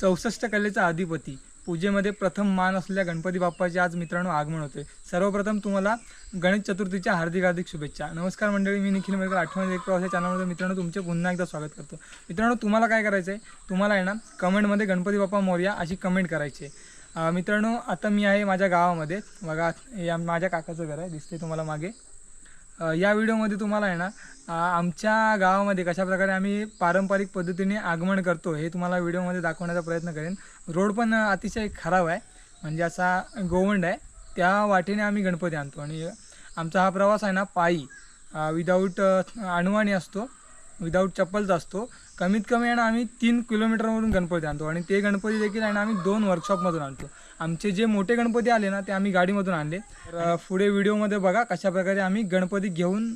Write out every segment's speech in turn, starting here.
चौसष्ट कलेचा अधिपती. पूजेमध्ये प्रथम मान असलेल्या गणपती बाप्पाचे आज मित्रांनो आगमन होते सर्वप्रथम तुम्हाला गणेश चतुर्थीच्या हार्दिक हार्दिक शुभेच्छा. नमस्कार मंडळी मी निखिल मेरकर आठवण एक प्रवास या चॅनलमध्ये मित्रांनो तुमचे पुन्हा एकदा स्वागत करतो. मित्रांनो तुम्हाला काय करायचं आहे तुम्हाला आहे ना कमेंटमध्ये गणपती बाप्पा मोर्या अशी कमेंट करायची आहे. मित्रांनो आता मी आहे माझ्या गावामध्ये. बघा या माझ्या काकाचं घर आहे दिसते तुम्हाला मागे. या व्हिडिओमध्ये तुम्हाला आहे ना आमच्या गावामध्ये कशाप्रकारे आम्ही पारंपरिक पद्धतीने आगमन करतो हे तुम्हाला व्हिडिओमध्ये दाखवण्याचा प्रयत्न करेन. रोड पण अतिशय खराब आहे म्हणजे असा गोवंड आहे. त्या वाटेने आम्ही गणपती आणतो आणि आमचा हा प्रवास आहे ना पायी. विदाऊट अणवाणी असतो विदाऊट चप्पलचा असतो. कमीत कमी आहे ना आम्ही तीन किलोमीटरवरून गणपती आणतो आणि ते गणपती देखील आहे ना आम्ही दोन वर्कशॉपमधून आणतो. आमचे जे मोठे गणपती आले ना ते आम्ही गाडीमधून आणले. तर पुढे व्हिडिओमध्ये बघा कशा प्रकारे आम्ही गणपती घेऊन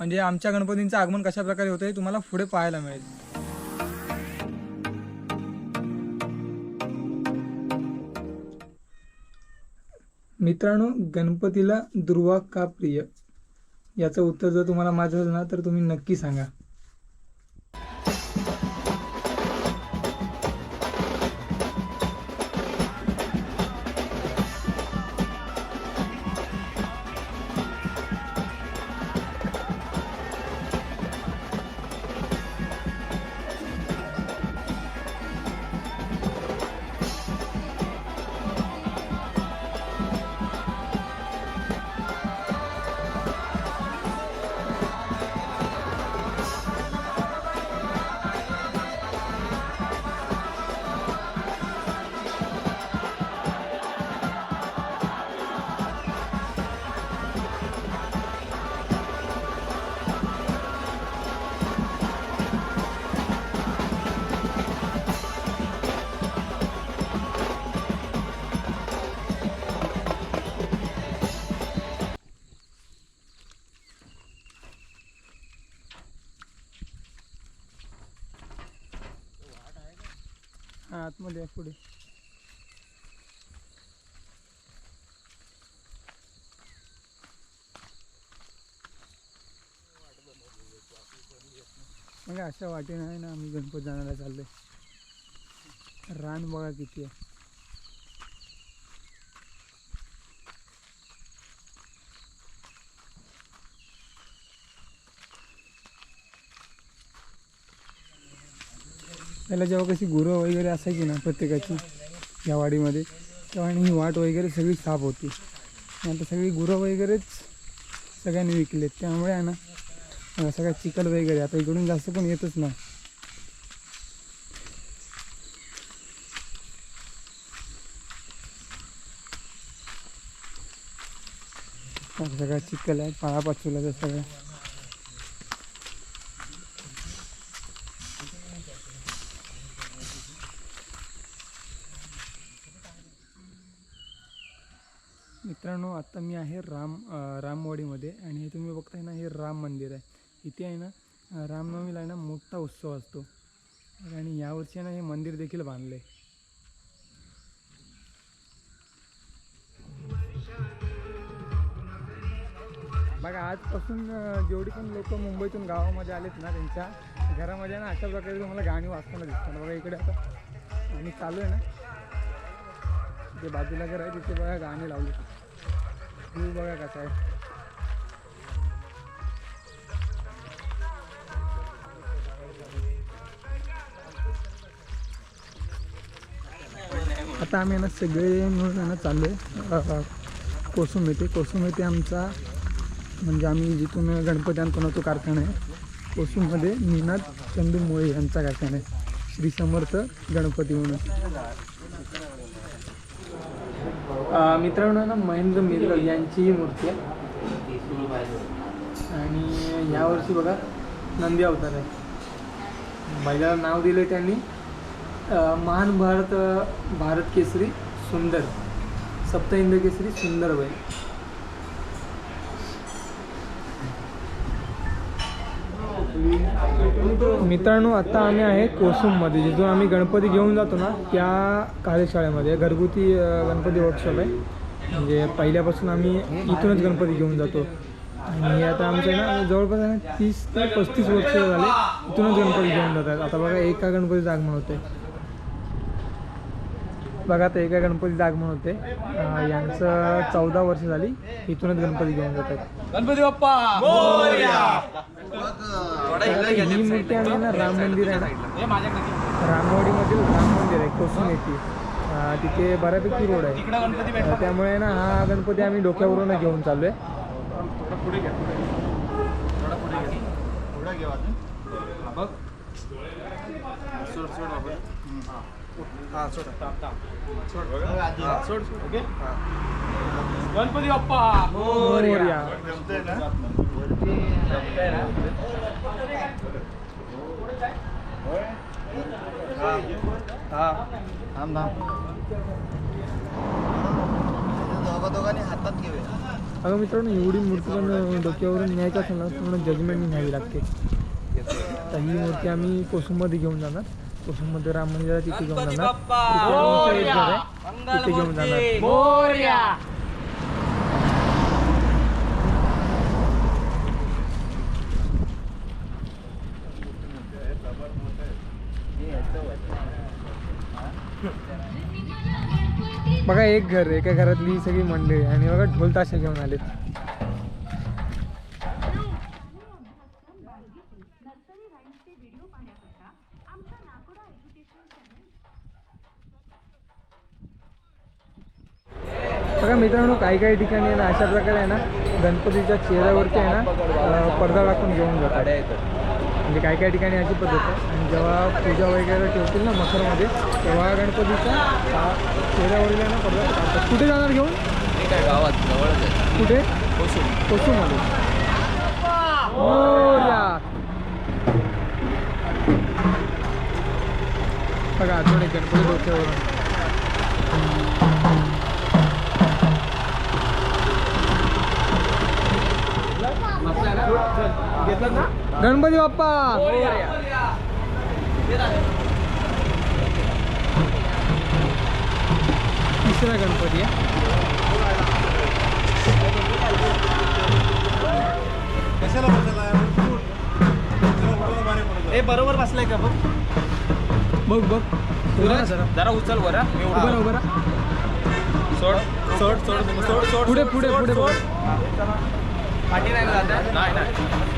म्हणजे आमच्या गणपतींचं आगमन कशाप्रकारे होतं हे तुम्हाला पुढे पाहायला मिळेल. मित्रांनो गणपतीला दुर्वा का प्रिय? याचं उत्तर जर तुम्हाला माझं ना तर तुम्ही नक्की सांगा. म्हणजे अशा वाटेनं आहे ना आम्ही गणपत जाण्याला आहे रान बघा किती आहे. पहिला जेव्हा कशी गुरं वगैरे असायची ना प्रत्येकाची या वाडीमध्ये तेव्हा ही वाट वगैरे सगळी साफ होती. आणि आता सगळी गुरं वगैरेच सगळ्यांनी विकलेत. त्यामुळे आहे ना सगळ्या चिखल वगैरे आता इकडून जास्त पण येतच नाही. आता सगळ्या चिखल आहे पाळापाचुला सगळ्या मित्रांनो आता मी आहे राम रामवाडीमध्ये आणि हे तुम्ही बघताय ना हे राम मंदिर आहे. इथे आहे ना रामनवमीला आहे ना मोठा उत्सव असतो. आणि यावर्षी ना हे मंदिर देखील बांधलं आहे बघा आजपासून जेवढी पण लोक मुंबईतून गावामध्ये आलेत ना त्यांच्या घरामध्ये ना अशा प्रकारे तुम्हाला गाणी वाचताना दिसतात. बघा इकडे आता आणि चालू आहे ना. जे बाजूला घर आहे तिथे बघा गाणी लावली तू बघा कसं आहे. आता आम्ही ना सगळे मिळून ना चाललो आहे कोसुम येथे कोसुम येथे आमचा म्हणजे आम्ही जिथून गणपती आणतो ना तो कारखाना आहे. कोसुममध्ये निनाद चंदू मोळे यांचा कारखाना आहे. श्री समर्थ गणपती म्हणून. मित्रांनो ना महेंद्र मिर्गल यांचीही मूर्ती आहे. आणि यावर्षी बघा नंदी अवतार आहे. महिलाला नाव दिलं त्यांनी. महान भारत भारत केसरी सुंदर सप्त इंद्र केसरी सुंदर बैल मित्रांनो आत्ता आम्ही आहे कोसुममध्ये जिथून आम्ही गणपती घेऊन जातो ना त्या कार्यशाळेमध्ये घरगुती गणपती वर्कशॉप आहे. म्हणजे पहिल्यापासून आम्ही इथूनच गणपती घेऊन जातो. आणि आता आमचं ना जवळपास आहे ना तीस ते पस्तीस वर्ष झाले इथूनच गणपती घेऊन जातात. आता बघा एका गणपतीचं आगमन होतं बघा आता एका गणपतीचं आगमन होते. अं, यांचं चौदा वर्ष झाली इथूनच गणपती घेऊन जातात. गणपती बाप्पा! तर ही मूर्ती आम्ही ना राम मंदिर आहे ना? हे माझ्याकडे रामवाडीमधील राम मंदिर आहे कोसून येते अं, तिथे बऱ्यापैकी रोड आहे. गणपती त्यामुळे ना हा गणपती आम्ही डोक्यावरून घेऊन चाललोय. थोडं पुढे घ्या थोडा पुढे घ्या थोडा घ्या हा बघ सोड सोड बाबा हा सोड. सोड. हा, सोड सोड ओके? गणपती बाप्पा! मोरया. हा. थांब दोघांनी हातात घेऊया. अगं मित्रांनो एवढी मूर्ती पण डोक्यावरून न्यायचं असेल ना पूर्ण जजमेंटनी न्यावी लागते. तर ही मूर्ती आम्ही कोसुममध्ये घेऊन जाणार. कोसुममध्ये राम मंदिर तिथे घेऊन जाणार. तिथे आमचं एक घर आहे तिथे घेऊन जाणार. बघा एक घर एका घरातली सगळी मंडळी आणि बघा ढोल ताशा घेऊन आलेत. बघा मित्रांनो काही काही ठिकाणी आहे ना अशा प्रकारे आहे ना गणपतीच्या चेहऱ्यावरती आहे ना पडदा टाकून घेऊन जातात. म्हणजे काही काही ठिकाणी अशी पद्धत आहे. आणि जेव्हा पूजा वगैरे ठेवतील ना मखरमध्ये तेव्हा गणपतीचा आ, चेहऱ्यावरील आहे ना पडदा टाकतात. कुठे जाणार घेऊन? काय गावात जवळच कुठे? कोसून कोसूमध्ये मोरया. बघा अजून एक गणपती डोक्यावरून. गणपती बाप्पा. तिसरा गणपती आहे. कशाला बसायला हे बरोबर बसलाय का बघ? बघ बघ. जरा. जरा उचल बरं. उभा राहा सोड सोड सोड सोड सोड पुढे पुढे पुढे पाठी नाही ना जात नाही नाही.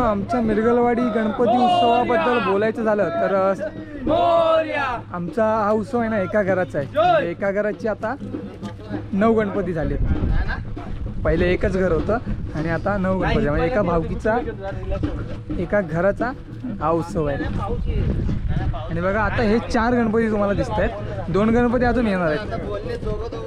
मित्रांनो आमच्या मिरगलवाडी गणपती उत्सवाबद्दल बोलायचं झालं तर आमचा हा उत्सव आहे ना एका घराचा आहे. म्हणजे एका घराची आता नऊ गणपती झालेत पहिले एकच घर होतं आणि आता नऊ गणपती म्हणजे एका भावकीचा एका घराचा हा उत्सव आहे. आणि बघा आता हे चार गणपती तुम्हाला दिसत आहेत दोन गणपती अजून येणार आहेत.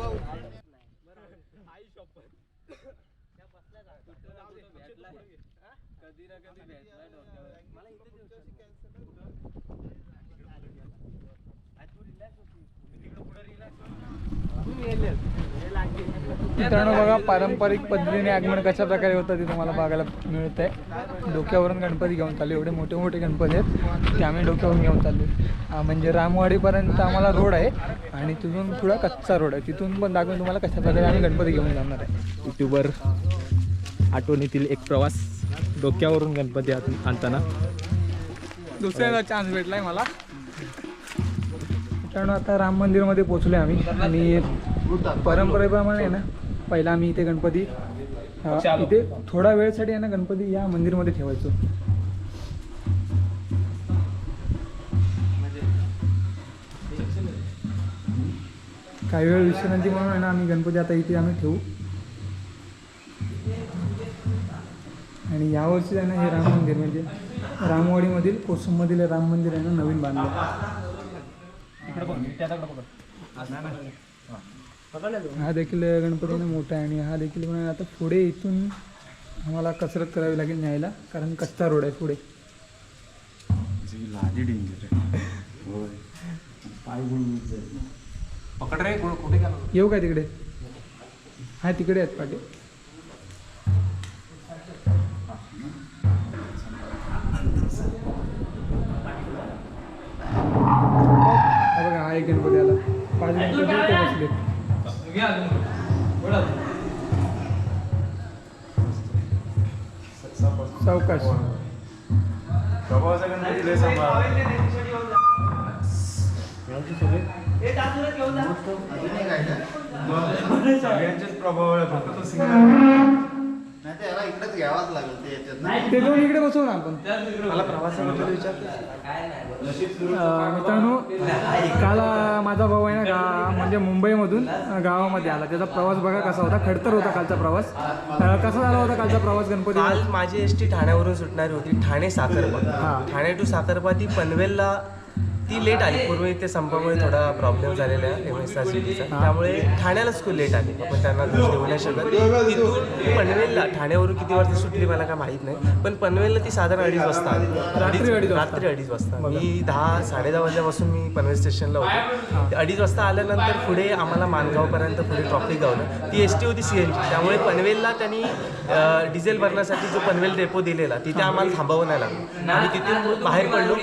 मित्रांनो बघा पारंपरिक पद्धतीने आगमन कशा प्रकारे होतं ते तुम्हाला बघायला मिळत आहे डोक्यावरून गणपती घेऊन चालले. एवढे मोठे मोठे गणपती आहेत ते आम्ही डोक्यावरून घेऊन चाललो. म्हणजे रामवाडीपर्यंत आम्हाला रोड आहे आणि तिथून थोडा कच्चा रोड आहे. तिथून पण दाखवून तुम्हाला कशा प्रकारे आम्ही गणपती घेऊन जाणार आहे. युट्यूबर आठवणीतील एक प्रवास डोक्यावरून गणपती आणताना. दुसऱ्याचा चान्स भेटलाय मला. मित्रांनो आता राम मंदिरमध्ये पोचलोय आम्ही. आणि परंपरेप्रमाणे आहे ना पहिला आम्ही इथे गणपती इथे थोडा वेळसाठी आहे ना गणपती या मंदिरमध्ये ठेवायचो. काही वेळ विश्रांती म्हणून आहे ना आम्ही गणपती आता इथे आम्ही ठेवू. आणि यावर्षी आहे ना हे राम मंदिर म्हणजे रामवाडीमधील कोसममधील राम मंदिर आहे ना नवीन बांधलं इकडे बघ त्याच्याकडे बघ हा देखील गणपती ना मोठा आहे आणि हा देखील पण आता पुढे इथून आम्हाला कसरत करावी लागेल न्यायला कारण कच्चा रोड आहे पुढे. लादी डेंजर होय. पाय पकड रे कुठे कुठे गेला येऊ काय तिकडे? हा तिकडे आहेत पाठी हा बघा हा एक गणपती आला. पाच गणपती इथे बसले सावकाश. प्रभावाचा गणपती लय सांभाळ. सगळ्यांचेच प्रभाव आहे. फक्त तो सिंगल याला इकडेच घ्यावाच लागेल ते याच्यात ते दोन इकडे बसवू ना आपण. मला प्रवासाबद्दल विचारतो अं, मित्रांनो काल माझा भाऊ आहे ना गा म्हणजे मुंबईमधून गावामध्ये आला. त्याचा प्रवास बघा कसा होता. खडतर होता कालचा प्रवास. कसा झाला होता कालचा प्रवास गणपती काल माझी एस टी ठाण्यावरून सुटणारी होती ठाणे साखरपा. हा. ठाणे टू साखरपा ती पनवेलला ती लेट आली. पूर्वी ते संपामुळे थोडा प्रॉब्लेम झालेला आहे एम एस आर सिटीचा त्यामुळे ठाण्यालाच खूप लेट आली. आपण त्यांना दोष देऊ नाही शकत. तिथून पनवेलला ठाण्यावरून किती वाजता सुटली मला काय माहीत नाही. पण पनवेलला ती साधारण अडीच वाजता आली. रात्री अडीच वाजता. रात्री अडीच वाजता. मी दहा साडे दहा वाजल्यापासून मी पनवेल स्टेशनला होतो. ते अडीच वाजता आल्यानंतर पुढे आम्हाला मानगावपर्यंत पुढे ट्रॉफिक गावलं ती एस टी होती सी एन जी त्यामुळे पनवेलला त्यांनी डिझेल भरण्यासाठी जो पनवेल डेपो दिलेला तिथे आम्हाला थांबावं नाही लागलं. आणि तिथून बाहेर पडलो.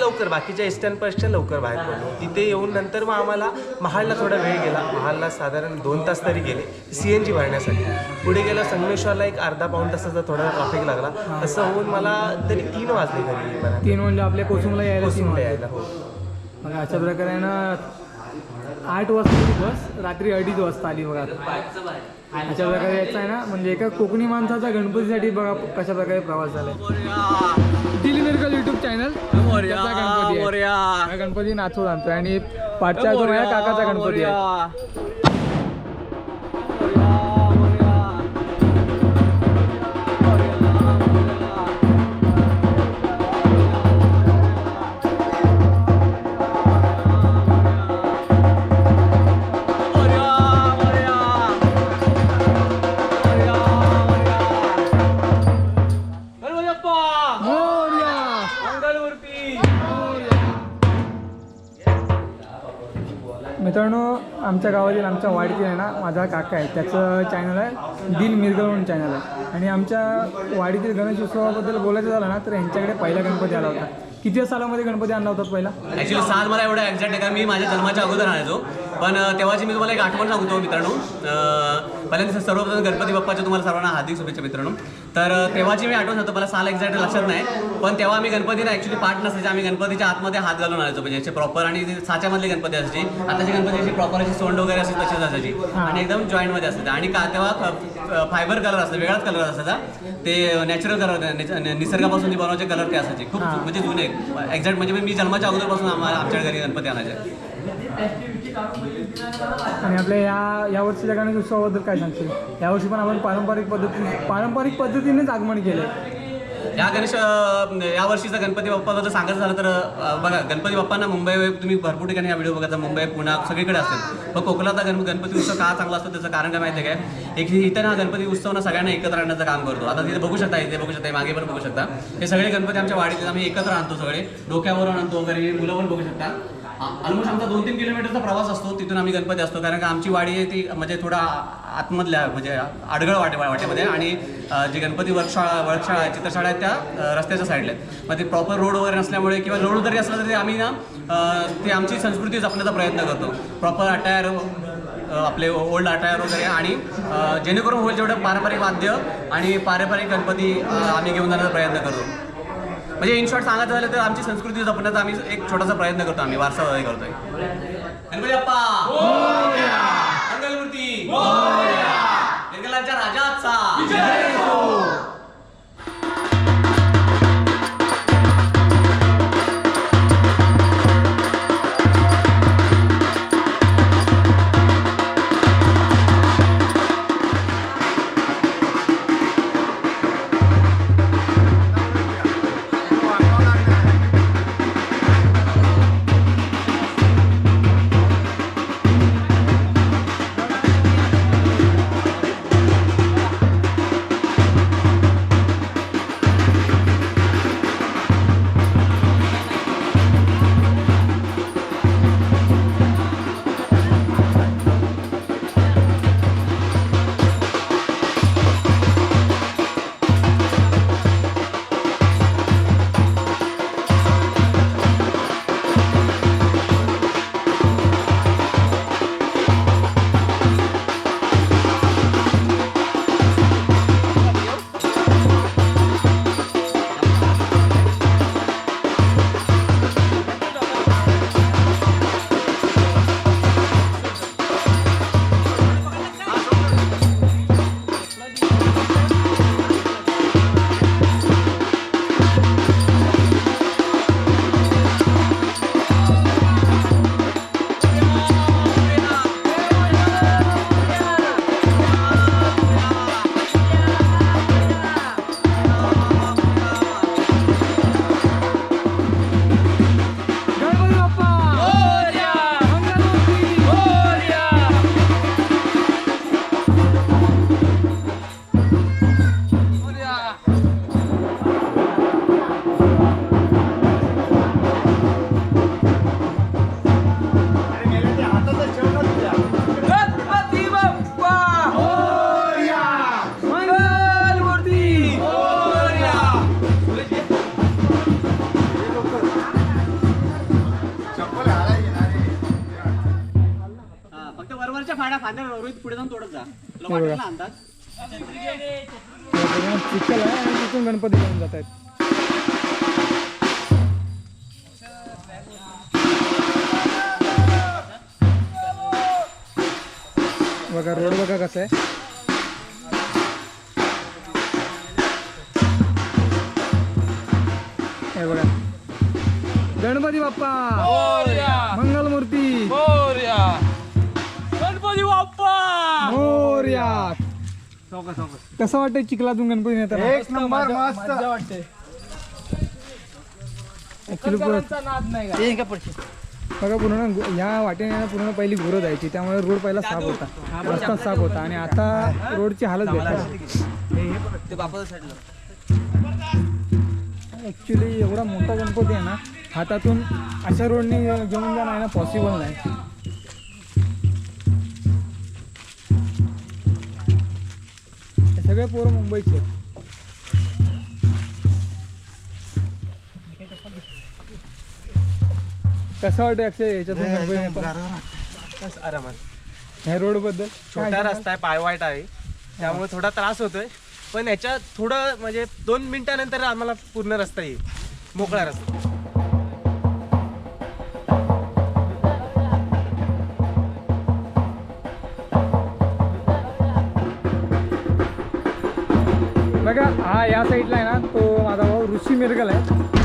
लवकर. बाकीच्या एस पेक्षा लवकर बाहेर पडलो. तिथे येऊन नंतर मग आम्हाला महाडला थोडा वेळ गेला. महाडला साधारण दोन तास तरी गेले सी एन जी भरण्यासाठी. पुढे गेला संगमेश्वरला एक अर्धा पाऊण तासाचा थोडा ट्रॉफिक लागला. असं होऊन मला तरी तीन वाजले घरी. तीन म्हणजे आपल्या कोसुमला यायला वाजले. यायला हो. मग अशा प्रकारे ना आठ वाजताची बस रात्री अडीच वाजता आली बघा. अशा प्रकारे याचा आहे ना म्हणजे एका कोकणी माणसाचा गणपतीसाठी बघा कशा प्रकारे प्रवास झालाय. दिल मिरकल युट्यूब चॅनल त्याचा गणपती आहे. हा गणपती नाचवत आणतोय आणि पाठच्या काकाचा गणपती आहे मोरया! मित्रांनो आमच्या गावातील आमच्या वाडीतील आहे ना माझा काका आहे. त्याचं चॅनल आहे दिल मिरगळ म्हणून चॅनल आहे. आणि आमच्या वाडीतील गणेश उत्सवाबद्दल बोलायचं झालं ना तर यांच्याकडे पहिला गणपती आला होता. किती सालामध्ये गणपती आणला होता पहिला? ॲक्च्युली साल मला एवढं एक्झॅक्ट आहे कारण मी माझ्या जन्माच्या अगोदर आणायचो. पण तेव्हाची मी तुम्हाला एक आठवण सांगतो मित्रांनो पहिल्यांदा सर्वप्रथम गणपती बाप्पाच्या तुम्हाला सर्वांना हार्दिक शुभेच्छा मित्रांनो. तर तेव्हाची मी आठवण सांगतो मला साल एक्झॅक्ट लक्षात नाही पण तेव्हा आम्ही गणपतीला ॲक्च्युली पाठ नसायचे आम्ही गणपतीच्या आतमध्ये हात घालून आणायचो म्हणजे याचे प्रॉपर आणि साच्यामधली गणपती असायची आताची गणपती अशी प्रॉपर अशी सोंड वगैरे अशी तशीच असायची आणि एकदम जॉईंटमध्ये असायचे. आणि का तेव्हा फायबर कलर असायचा वेगळाच कलर असायचा ते नॅचरल कलर निसर्गापासून जे बनवायचे कलर ते असायचे खूप म्हणजे जुने एक्झॅक्ट म्हणजे मी जन्माच्या अगोदरपासून आम्हाला आमच्या घरी गणपती आणायचे. आणि आपल्या या यावर्षीच्या गणेश उत्सवाबद्दल काय सांगशील? यावर्षी पण आपण पारंपरिक पद्धती पारंपरिक पद्धतीनेच आगमन केलं या गणेश अं, या वर्षीचा गणपती सांगायचं झालं तर बघा गणपती बाप्पांना मुंबई तुम्ही भरपूर ठिकाणी हा व्हिडिओ बघायचा मुंबई पुणे सगळीकडे असतात पण कोकणातला गण गणपती उत्सव का चांगला असतो त्याचं कारण काय माहिती आहे काय? एक इथं हा गणपती उत्सव ना सगळ्यांना एकत्र आणण्याचं काम करतो. आता तिथे बघू शकता इथे बघू शकता मागे पण बघू शकता. हे सगळे गणपती आमच्या वाडीत आम्ही एकत्र आणतो सगळे. डोक्यावरून आणतो वगैरे मुलं पण बघू शकता. ऑलमोस्ट आमचा दोन तीन किलोमीटरचा प्रवास असतो तिथून आम्ही गणपती असतो. कारण का आमची वाडी आहे ती म्हणजे थोडा आतमधल्या म्हणजे आडगळ वाटे वाटेमध्ये आणि जी गणपती वर्कशाळा वर्कशाळा आहे, चित्रशाळा आहेत त्या रस्त्याच्या साईडला आहेत. मग ते प्रॉपर रोड वगैरे नसल्यामुळे किंवा रोड जरी असला तरी आम्ही ना ती आमची संस्कृती जपण्याचा प्रयत्न करतो. प्रॉपर अटायर आपले ओल्ड अटायर वगैरे आणि जेणेकरून होईल जेवढं पारंपरिक वाद्य आणि पारंपरिक गणपती आम्ही घेऊन जाण्याचा प्रयत्न करतो. म्हणजे इन शॉर्ट सांगायचं झालं तर आमची संस्कृती जपण्याचा आम्ही एक छोटासा प्रयत्न करतो आम्ही वारसा वगैरे करतोय. गणपती बाप्पा! राजाचा! रोहित पुढे जाऊन तोडत जा. तुला हे वाटेल बघा. ना अंदाज? हे बघा, चिखल आहे आणि तिथून गणपती घेऊन जात आहेत बघा रोड बघा कसा आहे. हे बघा. गणपती बाप्पा! कसं वाटतंय चिखलातून गणपती नेताना एक नंबर मस्त. वाटते बघा पूर्ण ह्या वाटेने पूर्ण पहिली गुरं जायची त्यामुळे रोड पहिला साफ होता. रस्ता साफ होता आणि आता रोडची हालत ऍक्च्युली एवढा मोठा गणपती आहे ना हातातून अशा रोडने घेऊन जाणं आहे ना पॉसिबल नाही. सगळे पोरं मुंबईचे. कसं वाटतं अक्षय याच्यातून? बस आरामात. ह्या रोडबद्दल? छोटा रस्ता आहे पायवाट आहे. त्यामुळे थोडा त्रास होतोय. पण याच्यात थोडं म्हणजे दोन मिनिटानंतर आम्हाला पूर्ण रस्ता येईल. मोकळा रस्ता. या साईडला आहे ना तो माझा भाऊ ऋषी मिरगल आहे.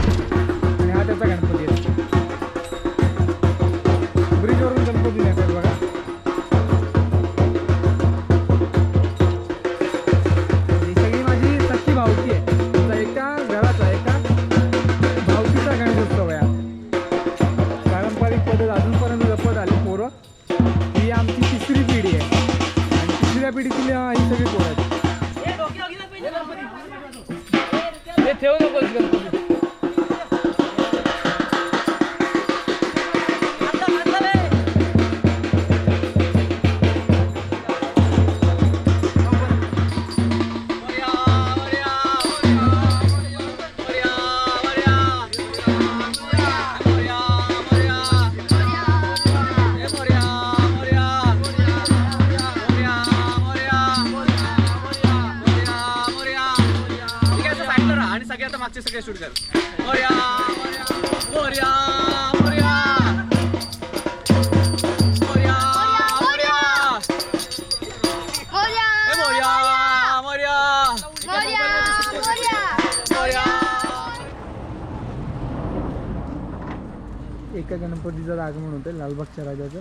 आगमन होतं लालबागच्या राजाचं.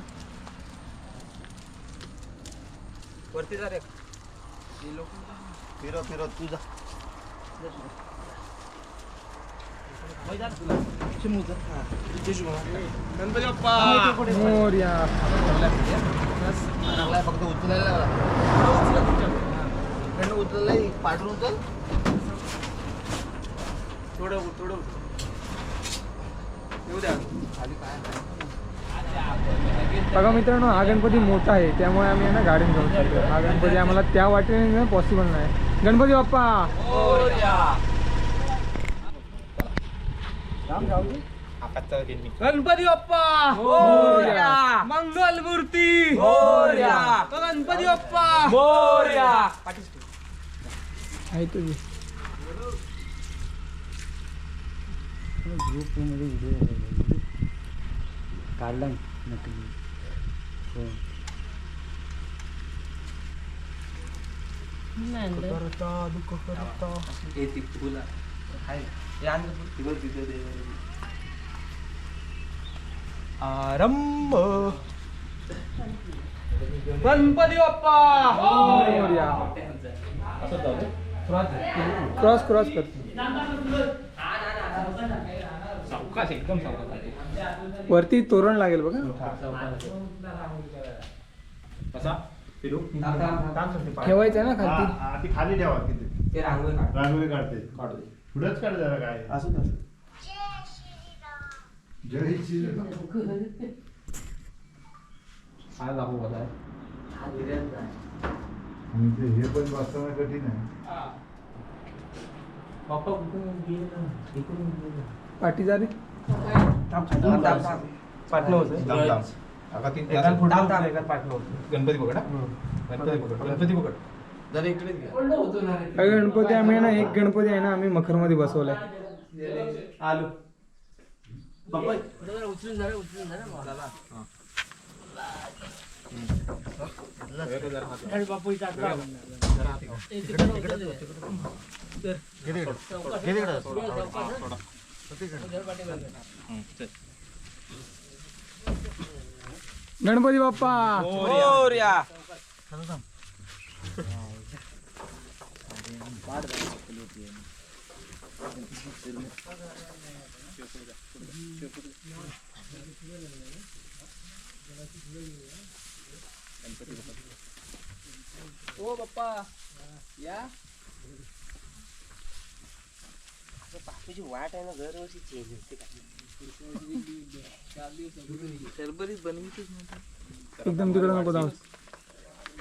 फिरो फिरो तुझा मोर्या. फक्त उचलायला लागला उचललाय पाठवून उचल. थोडं थोडं येऊ द्या. बघा मित्रांनो हा गणपती मोठा आहे त्यामुळे आम्ही आहे ना गाडीने जाऊ शकतो. हा गणपती आम्हाला त्या वाटेने पॉसिबल नाही. गणपती बाप्पा! गणपती बाप्पा! मोरया. मंगल मूर्ती! गणपती बाप्पा! आहे तुझी काढला आरंभ गणपती बाप्पा मोरया क्रॉस क्रॉस करतो वरती तोरण लागेल बघा. ठेवायचं आहे ना खालती? ती खाली ठेवा ते. रांगोळी रांगोळी काढते. पुढेच काढ जरा काय. असं जय हे पण वाचताना कठीण आहे. पाठी जा रे पाटणं होतं. थांब, थांब. काका तीन एकाला तास. पुढं होतं, एकाला पाठीवर होतं. गणपती पकड हा? गणपती पकड गणपती पकड जरा इकडे घ्या. अरे गणपती आम्ही ना एक गणपती आहे ना आम्ही मखरमध्ये बसवलाय. आलू. उचलून जरा उचलून जरा. मला गणपती बाप्पा. ओ बाप्पा या. बापूची वाट आहे ना दरवर्षी चेंज होते सरबरीत बनवितच नव्हतं एकदम तिकडे नको जाऊ.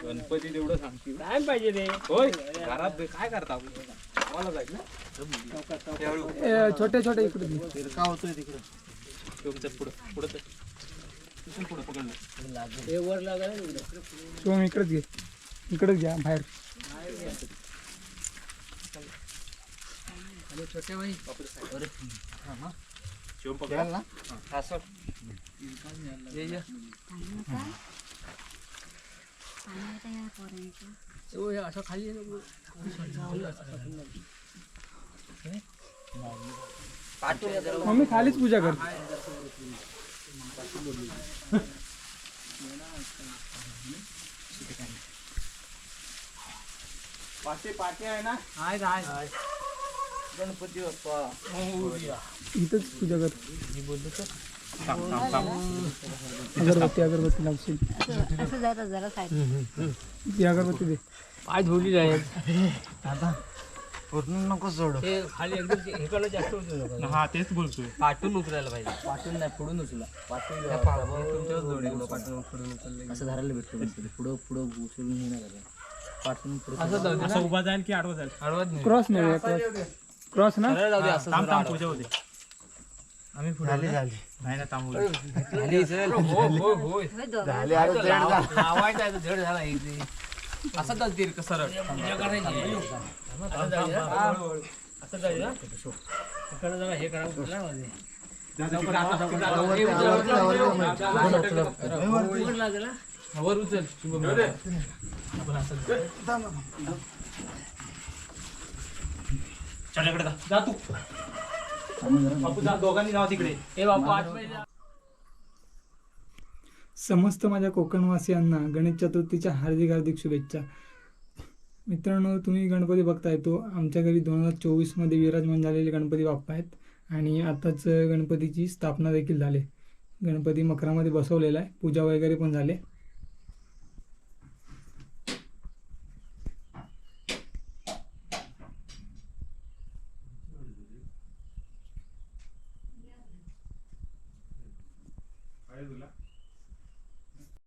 गणपती तेवढं सांगतील काय पाहिजे रे होय घरात काय करता आम्हाला ना? छोटे छोटे इकडे. फिरका होतोय तिकडं तुमच्या पुढं पुढं तर. पुढं पकडलं. हे वर इकडेच घे. इकडेच घ्या बाहेर. आणि छोट्या बाई अरे. शिवम पकडाल ना? हा सर ये ये. ओ, हे असं खाली आहे ना. मम्मी खालीच पूजा कर गणपती बाप्पा. इथंच पूजा कर. अगरबत्ती अगरबत्ती लावशील. असं जरा जरा साईड. ती अगरबत्ती दे. पाय धुवली जाईल पूर्ण नको सोड. हे खाली एकदम हे कलर जास्त होतं हा तेच बोलतोय. पाठून उचलायला पाहिजे. पाठवून नाही पुढून उचला. पाठवून तुमच्याच जोडी पाठवून पुढून उचललं असं धरायला भेटतो पुढं पुढं उचलून हे नाही पाठवून पुढं असं जाऊ दे ना. उभा जाईल की आडवा जाईल? नाही. क्रॉस नाही क्रॉस क्रॉस ना सरळ जाऊ दे असं थांब जरा थांब आडवं. पूजा होते आम्ही पुढे नाही ना थांबू खाली चल. हो, हो, होय. लावायचं आहे तो धड झाला इथे. असं चालते रे, सरळ असं जाऊया. हा. इकडं जरा हे करा उचला मध्ये. वर उचल शुभम. आपण असं जाऊ. चल जा. जा तू. बापू जा. दोघांनी जावा तिकडे. ए बापू आतमध्ये जा. समस्त माझ्या कोकणवासियांना गणेश चतुर्थीच्या हार्दिक हार्दिक शुभेच्छा. मित्रांनो तुम्ही गणपती बघताय तो. आमच्या घरी दोन हजार चोवीसमध्ये विराजमान झालेले गणपती बाप्पा आहेत आणि आताच गणपतीची स्थापना देखील झाली. गणपती मकरामध्ये बसवलेला आहे. पूजा वगैरे पण झाले.